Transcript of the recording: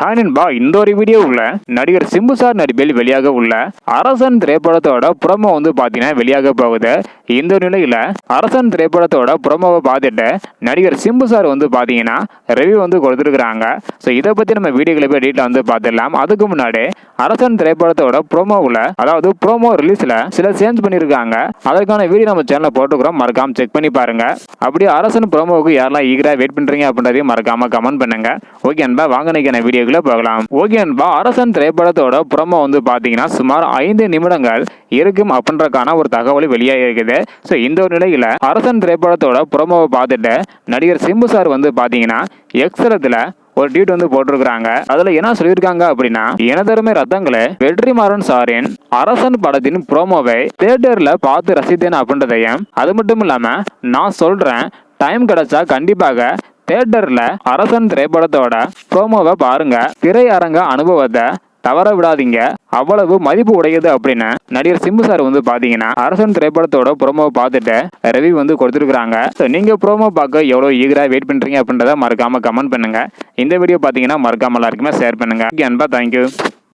Hi நண்பா இந்த ஒரு வீடியோ உள்ள நடிகர் சிம்பு சார் நடிப்பில் வெளியாக உள்ள அரசன் திரைப்படத்தோட புறமோ வந்து பார்த்தீங்கன்னா வெளியாக போகுது. இந்த நிலையில அரசன் திரைப்படத்தோட புறமோவை பார்த்துட்டு நடிகர் சிம்பு சார் வந்து பார்த்தீங்கன்னா ரிவ்யூ வந்து கொடுத்துருக்குறாங்க. ஸோ இதை பற்றி நம்ம வீடியோக்களை போய் டீட்டெயில் வந்து பார்த்துடலாம். அதுக்கு முன்னாடி அரசன் திரைப்படத்தோட ப்ரோமோவில் அதாவது ப்ரோமோ ரிலீஸில் சில சேஞ்ச் பண்ணியிருக்காங்க. அதற்கான வீடியோ நம்ம சேனலில் போட்டுக்கிறோம் மறக்காம செக் பண்ணி பாருங்க. அப்படியே அரசன் ப்ரோமோவுக்கு யாரெல்லாம் ஈகராக வெயிட் பண்ணுறீங்க அப்படின்றதையும் மறக்காம கமெண்ட் பண்ணுங்க. ஓகே அன்பா வாங்க நினைக்கிறேன் வீடியோக்குள்ள போகலாம் ஓகே நண்பா அரசன் திரைப்படத்தோட ப்ரோமோ வந்து பார்த்தீங்கன்னா சுமார் ஐந்து நிமிடங்கள் இருக்கும் அப்படின்றக்கான ஒரு தகவல் வெளியாக இருக்குது. ஸோ இந்த ஒரு நிலையில் அரசன் திரைப்படத்தோட ப்ரோமோவை பார்த்துட்டு நடிகர் சிம்பு சார் வந்து பார்த்தீங்கன்னா எக்ஸரத்தில் ஒரு ட்வீட் வந்து போட்டிருக்கிறாங்க. அதுல என்ன சொல்லியிருக்காங்க அப்படின்னா எனதருமை ரத்தங்களே வெற்றிமாறன் சாரின் அரசன் படத்தின் ப்ரோமோவை தியேட்டர்ல பார்த்து ரசித்தேன் அப்படின்றதையும் அது மட்டும் இல்லாம நான் சொல்றேன் டைம் கிடைச்சா கண்டிப்பாக தியேட்டர்ல அரசன் திரைப்படத்தோட ப்ரோமோவை பாருங்க. திரையரங்க அனுபவத்தை தவற விடாதீங்க. அவ்வளவு மதிப்பு உடையது அப்படின்னு நடிகர் சிம்பு சார் வந்து பாத்தீங்கன்னா அரசன் திரைப்படத்தோட ப்ரோமோ பார்த்துட்டு ரவி வந்து கொடுத்துருக்காங்க ஸோ நீங்க ப்ரோமோ பார்க்க எவ்வளவு ஈகரா வெயிட் பண்றீங்க அப்படின்றத மறக்காம கமெண்ட் பண்ணுங்க. இந்த வீடியோ பாத்தீங்கன்னா மறக்காம எல்லாருக்குமே ஷேர் பண்ணுங்க. அன்பா தேங்க்யூ